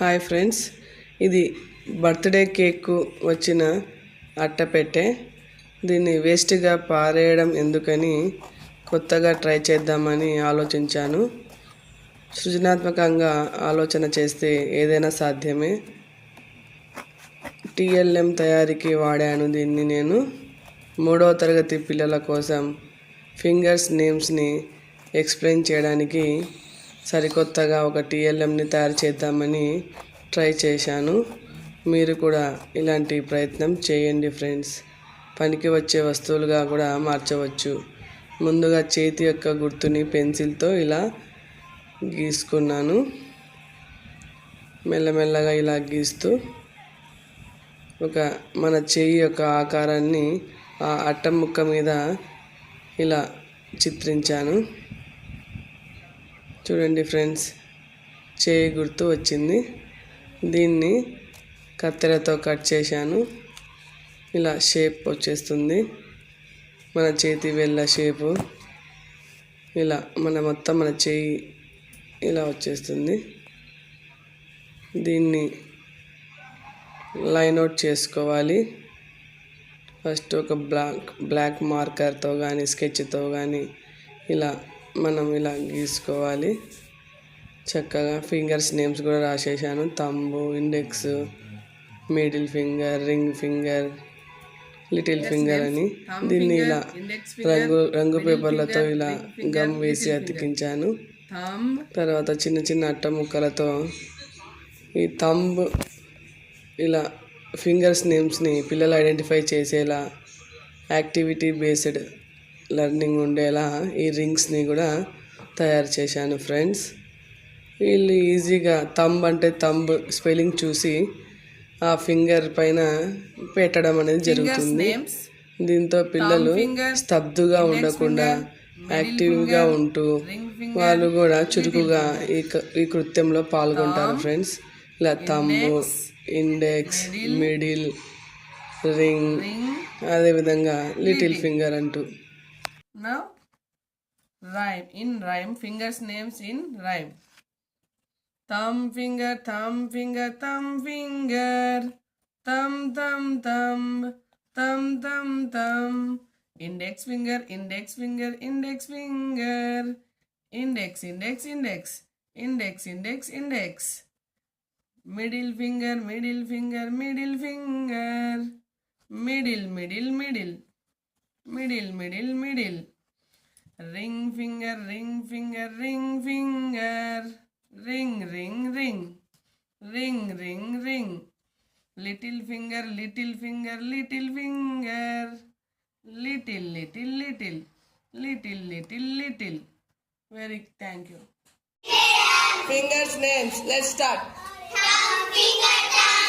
Hi friends ఇది birthday cake వచ్చిన అట్టపెట్టె. దీన్ని వేస్ట్గా పారేయడం ఎందుకని కొత్తగా ట్రై చేద్దామని ఆలోచించాను. సృజనాత్మకంగా ఆలోచన చేస్తే ఏదైనా సాధ్యమే. టిఎల్ఎం తయారీకి వాడాను దీన్ని నేను. మూడవ తరగతి పిల్లల కోసం ఫింగర్స్ నేమ్స్ని ఎక్స్ప్లెయిన్ చేయడానికి సరికొత్తగా ఒక టీఎల్ఎంని తయారు చేద్దామని ట్రై చేశాను. మీరు కూడా ఇలాంటి ప్రయత్నం చేయండి ఫ్రెండ్స్. పనికి వచ్చే వస్తువులుగా కూడా మార్చవచ్చు. ముందుగా చేతి యొక్క గుర్తుని పెన్సిల్తో ఇలా గీసుకున్నాను. మెల్లమెల్లగా ఇలా గీస్తూ ఒక మన చేయి యొక్క ఆకారాన్ని ఆ అట్ట ముక్క మీద ఇలా చిత్రించాను. చూడండి ఫ్రెండ్స్ చేయి గుర్తు వచ్చింది. దీన్ని కత్తెరతో కట్ చేశాను. ఇలా షేప్ వచ్చేస్తుంది. మన చేతి వెళ్ళ షేపు. ఇలా మన మొత్తం మన చేయి ఇలా వచ్చేస్తుంది. దీన్ని లైన్ అవుట్ చేసుకోవాలి. ఫస్ట్ ఒక బ్లాక్ బ్లాక్ మార్కర్తో కానీ స్కెచ్తో కానీ ఇలా మనం ఇలా గీసుకోవాలి. చక్కగా ఫింగర్స్ నేమ్స్ కూడా రాసేసాను thumb index middle finger ring finger little finger అని దీన్ని ఇలా రంగు రంగు పేపర్లతో ఇలా గమ్ వేసి అతికించాను. తర్వాత చిన్న చిన్న అట్ట ముక్కలతో ఈ థంబ్ ఇలా ఫింగర్స్ నేమ్స్ని పిల్లలు ఐడెంటిఫై చేసేలా యాక్టివిటీ బేస్డ్ లెర్నింగ్ ఉండేలా ఈ రింగ్స్ని కూడా తయారు చేశాను ఫ్రెండ్స్. వీళ్ళు ఈజీగా తంబ్ అంటే తంబ్ స్పెల్లింగ్ చూసి ఆ ఫింగర్ పైన పెట్టడం అనేది జరుగుతుంది. దీంతో పిల్లలు స్తబ్దుగా ఉండకుండా యాక్టివ్గా ఉంటూ వాళ్ళు కూడా చురుకుగా ఈ ఈ కృత్యంలో పాల్గొంటారు ఫ్రెండ్స్. ఇలా తమ్ము ఇండెక్స్ మిడిల్ రింగ్. అదేవిధంగా లిటిల్ ఫింగర్ అంటూ. Now, rhyme. In rhyme, fingers names in rhyme. Thumb finger, thumb finger, thumb finger. Thumb, thumb, thumb. Thumb, thumb, thumb. Index finger, index finger, index finger. Index, index, index. Index, index, index. Middle finger, middle finger, middle finger. Middle, middle, middle. middle, middle, middle. Ring finger, ring finger, ring finger. Ring, ring, ring. Ring, ring, ring. Little finger, little finger, little finger. Little, little, little. Little, little, little. Very, thank you. Fingers names. Let's start. Thumb, finger, thumb.